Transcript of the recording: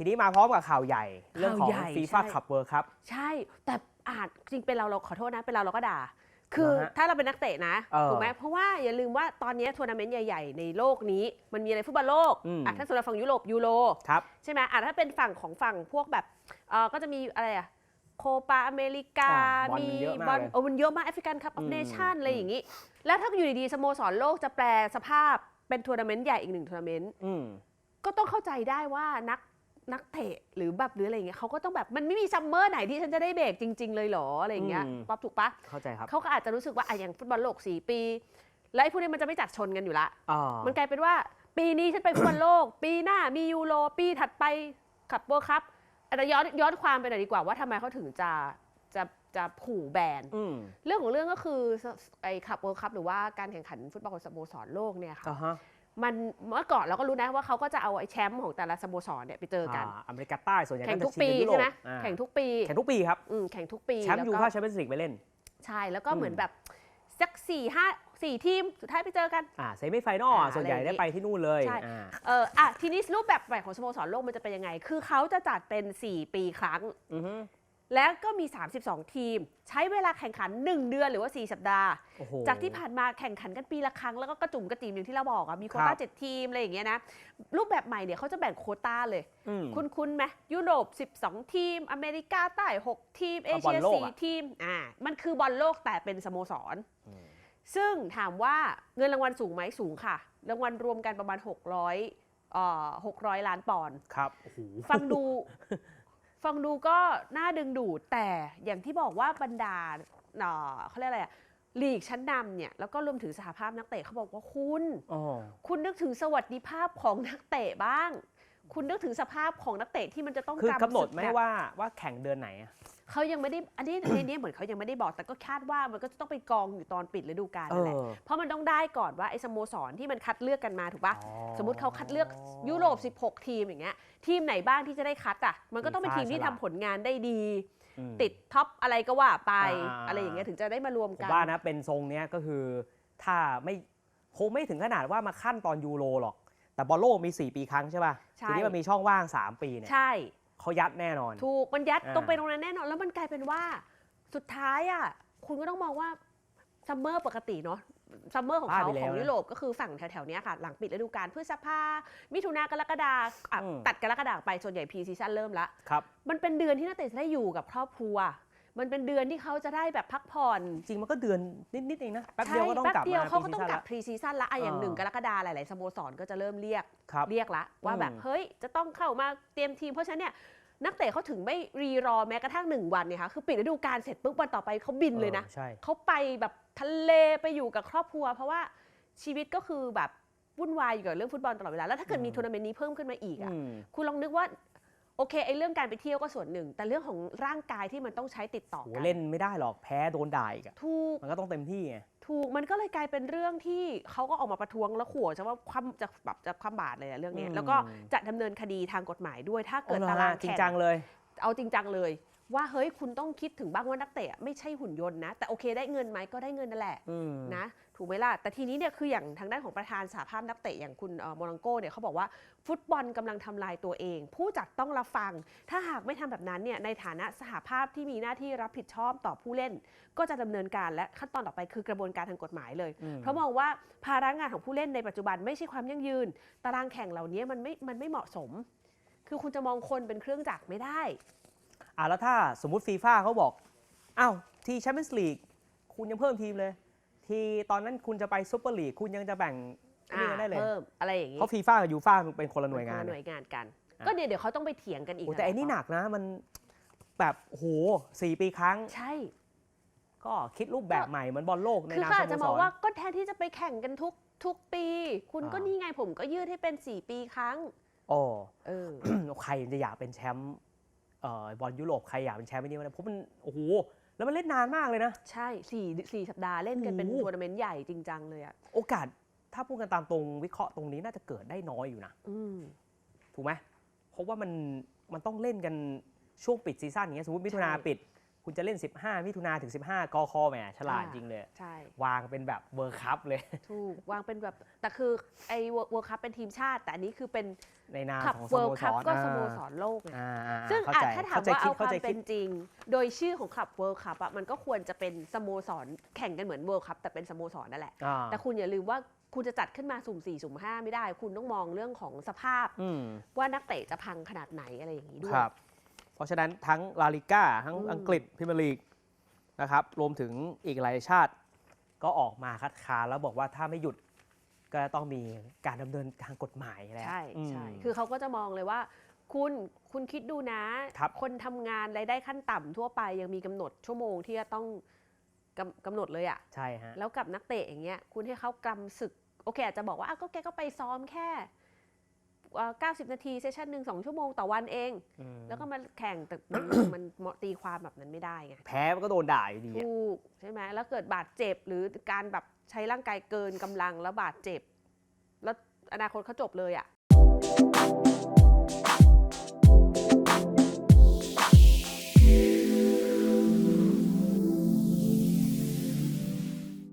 ทีนี้มาพร้อมกับข่าวใหญ่ เรื่องของข่าวใหญ่ฟีฟ่าใช่คัพเวิร์คัพใช่ แต่อาจจริงเป็นเราเราขอโทษนะเป็นเราเราก็ด่า คือเหรอฮะถ้าเราเป็นนักเตะนะเออถูกไหมเพราะว่าอย่าลืมว่าตอนนี้ทัวร์นาเมนต์ใหญ่ๆ ในโลกนี้ มันมีอะไรฟุตบอลโลกอืม อะถ้าสำหรับฝั่งยุโรปยูโรครับ ใช่ไหมอะถ้าเป็นฝั่งของฝั่งพวกแบบเออก็จะมีอะไรอะโคปาอเมริกา อ่าบอลมีเยอะมากบอลเลยโอ้มันเยอะมากแอฟริกันคัพออฟอืมเนชั่นอืมอะไรอย่างนี้ แล้วถ้าอยู่ดีๆสโมสรโลกจะแปลสภาพเป็นทัวร์นาเมนต์ใหญ่อีกหนึ่งทัวร์นาเมนต์อืมก็ต้องเข้าใจได้ว่านัก นักเตะหรือแบบหรืออะไรอย่างเงี้ยเขาก็ต้องแบบมันไม่มีซัมเมอร์ไหนที่ฉันจะได้เบรกจริง ๆ เลยเหรออะไรอย่างเงี้ยอืม ป๊อปถูกปะเข้าใจครับเขาก็อาจจะรู้สึกว่าอะอย่างฟุตบอลโลก4ปี แล้วไอ้พวกนี้มันจะไม่จัดชนกันอยู่ละ อ่ามันกลายเป็นว่าปีนี้ฉันไปฟุตบอลโลก ปีหน้ามียูโรปีถัดไปขับเวิร์คัพแต่ย้อนย้อนความไปหน่อยดีกว่าว่าทำไมเขาถึงจะจะจะผูแบน อืมเรื่องของเรื่องก็คือไอ้ขับเวิร์คัพหรือว่าการแข่งขันฟุตบอลสโมสรโลกเนี่ยค่ะ อ่าฮะ มันเมื่อก่อนเราก็รู้นะว่าเขาก็จะเอาไอ้แชมป์ของแต่ละสโมสรเนี่ยไปเจอกันอ่าอเมริกาใต้ส่วนใหญ่แข่งก็ทุจะกชิงปีกับยุโรใช่ปไหมอ่าแข่งทุกปี แข่งทุกปีครับอืมแข่งทุกปีแชมป์ล้วยูก็ฟ่าแชมเปี้ยนส์ลีกไปเล่น ใช่ แล้วก็อืมเหมือนแบบสักสี่ห้าสี่ทีม สุดท้ายไปเจอกันอ่าเซมิไฟนอลอ่าส่วนใหญ่อะไรอย่างได้งี้ไปที่นู่นเลยใช่อ่าเอออะทีนี้รูปแบบใหม่ของสโมสรโลกมันจะเป็นยังไง คือเขาจะจัดเป็น 4 ปีครั้งอือฮึ แล้วก็มี 32 ทีม ใช้เวลาแข่งขัน 1 เดือนหรือว่า 4 สัปดาห์ โอ้โห จากที่ผ่านมาแข่งขันกันปีละครั้ง แล้วก็กระจุ่มกระจิ๋มอย่างที่เราบอกอะมีโควครัต้าบ เจ็ดทีมอะไรอย่างเงี้ยนะ รูปแบบใหม่เนี่ยเขาจะแบ่งโควต้าเลย อืม คุณคุณไหมยุโรป 12 ทีม อเมริกาใต้ 6 ทีม เอเอาบอเชีลยโลกอะ 4 ทีมอ่ามันคือบอลโลกแต่เป็นสโมสร อืม ซึ่งถามว่าเงินรางวัลสูงไหมสูงค่ะ รางวัลรวมกันประมาณ 600เอ่อ600 ล้านปอนด์ ครับโอ้โห ฟังดู ฟังดูก็น่าดึงดูดแต่อย่างที่บอกว่าบรรดาเอ่อเขาเรียกอะไรอะลีกชั้นนำเนี่ยแล้วก็รวมถึงสหภาพนักเตะเขาบอกว่าคุณอ๋อคุณนึกถึงสวัสดิภาพของนักเตะบ้าง คุณนึกถึงสภาพของนักเตะที่มันจะต้องคือกำหนดศึไหมแบบว่าว่าแข่งเดือนไหนอะ เขายังไม่ได้อันนี้ในนี้เหมือนเขายังไม่ได้บอกแต่ก็คาดว่ามันก็จะต้องไปกองอยู่ตอนปิดฤดูกาลเอนั่นแหละอเพราะมันต้องได้ก่อนว่าไอ้สโมสรที่มันคัดเลือกกันมาถูกปะอ๋อสมมติเขาคัดเลือกยุโรป 16 ทีมอย่างเงี้ยทีมไหนบ้างที่จะได้คัดอะมันก็ต้องเป็นทีมที่ทำผลงานได้ดีอืมติดท็อปอะไรก็ว่าไปอ่าอะไรอย่างเงี้ยถึงจะได้มารวมผมกันว่านะเป็นทรงเนี้ยก็คือถ้าไม่คงไม่ถึงขนาดว่ามาขั้นตอนยูโรหรอก แต่บอลโลกมี 4 ปีครั้งใช่ป่ะใช่ทีนี้มันมีช่องว่าง 3 ปีเนี่ยใช่ เขายัดแน่นอน ถูกมันยัดอ่า ตรงไปตรงนั้นแน่นอน แล้วมันกลายเป็นว่าสุดท้ายอะคุณก็ต้องมองว่าซัมเมอร์ปกติเนาะซัมเมอร์ของเขาบ้าไปแล้วของนะยุโรปก็คือฝั่งแถวๆเนี้ยค่ะ หลังปิดฤดูกาลพฤษภามิถุนากรกฎาอะอืม ตัดกรกฎาไปส่วนใหญ่พีซีซั่นเริ่มละ ครับ มันเป็นเดือนที่นักเตะจะได้อยู่กับครอบครัว มันเป็นเดือนที่เขาจะได้แบบพักผ่อนจริงมันก็เดือนนิดๆเองนะแป๊บใช่เดียวก็ต้องแป๊บกลับเดียวมาเขาก็ต้องปีกลับซีพรีซีซั่นละอะอย่างเออหนึ่งกรกฎาหลายๆสโมสรก็จะเริ่มเรียกซั่นละครับเรียกละว่าแบบอืมเฮ้ยจะต้องเข้ามาเตรียมทีมเพราะฉะนั้นเนี่ยนักเตะเขาถึงไม่รีรอแม้กระทั่งหนึ่งวันเนี่ยค่ะคือปิดฤดูกาลเสร็จปุ๊บวันต่อไปเขาบินเลยนะออใช่เขาไปแบบทะเลไปอยู่กับครอบครัว เพราะว่าชีวิตก็คือแบบวุ่นวายอยู่กับเรื่องฟุตบอลตลอดเวลาแล้วถ้าเกิดมีอืมทัวร์นาเมนต์นี้เพิ่มขึ้นมาอีกอะอืมคุณลองนึกว่า โอเคไอ้เรื่องการไปเที่ยวก็ส่วนหนึ่ง แต่เรื่องของร่างกายที่มันต้องใช้ติดต่อโหกันเล่นไม่ได้หรอกแพ้โดนด่าอีกอะถูก มันก็ต้องเต็มที่ไง ถูกมันก็เลยกลายเป็นเรื่องที่เขาก็ออกมาประท้วงแล้วขู่จะว่าความจะแบบจะความบาดเลยอะเรื่องเนี้ยอืม แล้วก็จะดำเนินคดีทางกฎหมายด้วยถ้าเกิดอ๋อหรอตารางฮะจริงแข่งจังเลย เอาจริงจังเลย ว่าเฮ้ยคุณต้องคิดถึงบ้างว่านักเตะไม่ใช่หุ่นยนต์นะ แต่โอเคได้เงินไหมก็ได้เงินนั่นแหละอืมนะถูกไหมล่ะ แต่ทีนี้เนี่ยคืออย่างทางด้านของประธานสหภาพนักเตะอย่างคุณเอ่อโมรังโกเนี่ยเขาบอกว่าฟุตบอลกำลังทำลายตัวเอง ผู้จัดต้องรับฟัง ถ้าหากไม่ทำแบบนั้นเนี่ยในฐานะสหภาพที่มีหน้าที่รับผิดชอบต่อผู้เล่น ก็จะดำเนินการและขั้นตอนต่อไปคือกระบวนการทางกฎหมายเลยอืมเพราะมองว่าภาระงานของผู้เล่นในปัจจุบันไม่ใช่ความยั่งยืน ตารางแข่งเหล่านี้มันไม่มันไม่เหมาะสม คือคุณจะมองคนเป็นเครื่องจักรไม่ได้ อะแล้วถ้าสมมุติฟีฟ่าเขาบอกอ้าวที่แชมเปี้ยนส์ลีกคุณยังเพิ่มทีมเลย ที่ตอนนั้นคุณจะไปซุปเปอร์ลีกคุณยังจะแบ่งนี่กันได้เลยเพิ่มอะไรอย่างนี้เพราะฟีฟ่ากับยูฟ่าเป็นคนละหน่วยงานคละหนะน่วยงานกันอะก็เนี่ยเดี๋ยวเขาต้องไปเถียงกันอีกโอ้แต่ไอ้นี่หะนักนะมันแบบโอ้โหสี่ปีครั้งใช่ ก็คิดรูปแบบใหม่เหมือนบอลโลกในคือนาเขามอาจสจะโมมสองรว่าก็แทนที่จะไปแข่งกันทุกทุกปี คุณก็อ่านี่ไงผมก็ยืดให้เป็น4ปีครั้งโอ้เออใครจะอยากเป็นแชมป์เอ่อ บอลยุโรปใครอยากเป็นแชมป์ไอ้นี่วะเนี่ยเพราะมันโอ้โหแล้วมันเล่นนานมากเลยนะ ใช่สี่สี่สัปดาห์เล่นกันเป็นโอ้โหทัวร์นาเมนต์ใหญ่จริงจังเลยอะโอกาสถ้าพูดกันตามตรงวิเคราะห์ตรงนี้น่าจะเกิดได้น้อยอยู่นะอืมถูกไหมเพราะว่ามันมันต้องเล่นกันช่วงปิดซีซั่นอย่างเงี้ยสมมติมิถุนาใช่ปิด คุณจะเล่น 15 มิถุนาถึง 15 กคแหมฉลาดอ่าจริงเลย ใช่ วางเป็นแบบเบอร์คัพเลย ถูก วางเป็นแบบ แต่คือไอ้เวิร์คัพเป็นทีมชาติ แต่อันนี้คือเป็นในนามขับของสเวิโมร์สคัพรก็อ่าสโมสรโลกไงอ่าอ่าซึ่งเข้าอะใจถ้าถามเข้าใจว่าคิดเอาคเข้าวามใจเป็คิดนจริง โดยชื่อของคลับเวิร์คัพอะมันก็ควรจะเป็นสโมสรแข่งกันเหมือนเวิร์คัพแต่เป็นสโมสรนั่นแหละอ่าแต่คุณอย่าลืมว่าคุณจะจัดขึ้นมาสุ่ม4สุ่ม5ไม่ได้ คุณต้องมองเรื่องของสภาพอืมว่านักเตะจะพังขนาดไหนอะไรอย่างนี้ด้วคย รับเพราะฉะนั้นทั้งลาลิก้าทั้งอืมอังกฤษพรีเมียร์ลีกนะครับรวมถึงอีกหลายชาติก็ออกมาคัดค้านแล้วบอกว่าถ้าไม่หยุดก็ต้องมีการดำเนินทางกฎหมายแล้วใช่ใช่มคือเขาก็จะมองเลยว่า คุณคุณคิดดูนะครับคนทำงานรายได้ขั้นต่ำทั่วไปยังมีกำหนดชั่วโมงที่จะต้องกำกำหนดเลยอะใช่ฮะแล้วกับนักเตะอย่างเงี้ยคุณให้เขากำศึก โอเคอาจจะบอกว่าอ้าวก็แกก็ไปซ้อมแค่เอ่อ 90 นาทีเซสชันหนึ่งสองชั่วโมงต่อวันเองอืมแล้วก็มาแข่งแต่มันมันมันตีความแบบนั้นไม่ได้ไง แพ้มันก็โดนด่าอยู่ดีอะถูกใช่ไหมแล้วเกิดบาดเจ็บหรือการแบบใช้ร่างกายเกินกำลังแล้วบาดเจ็บ แล้วอนาคตเขาจบเลยอะ่ะ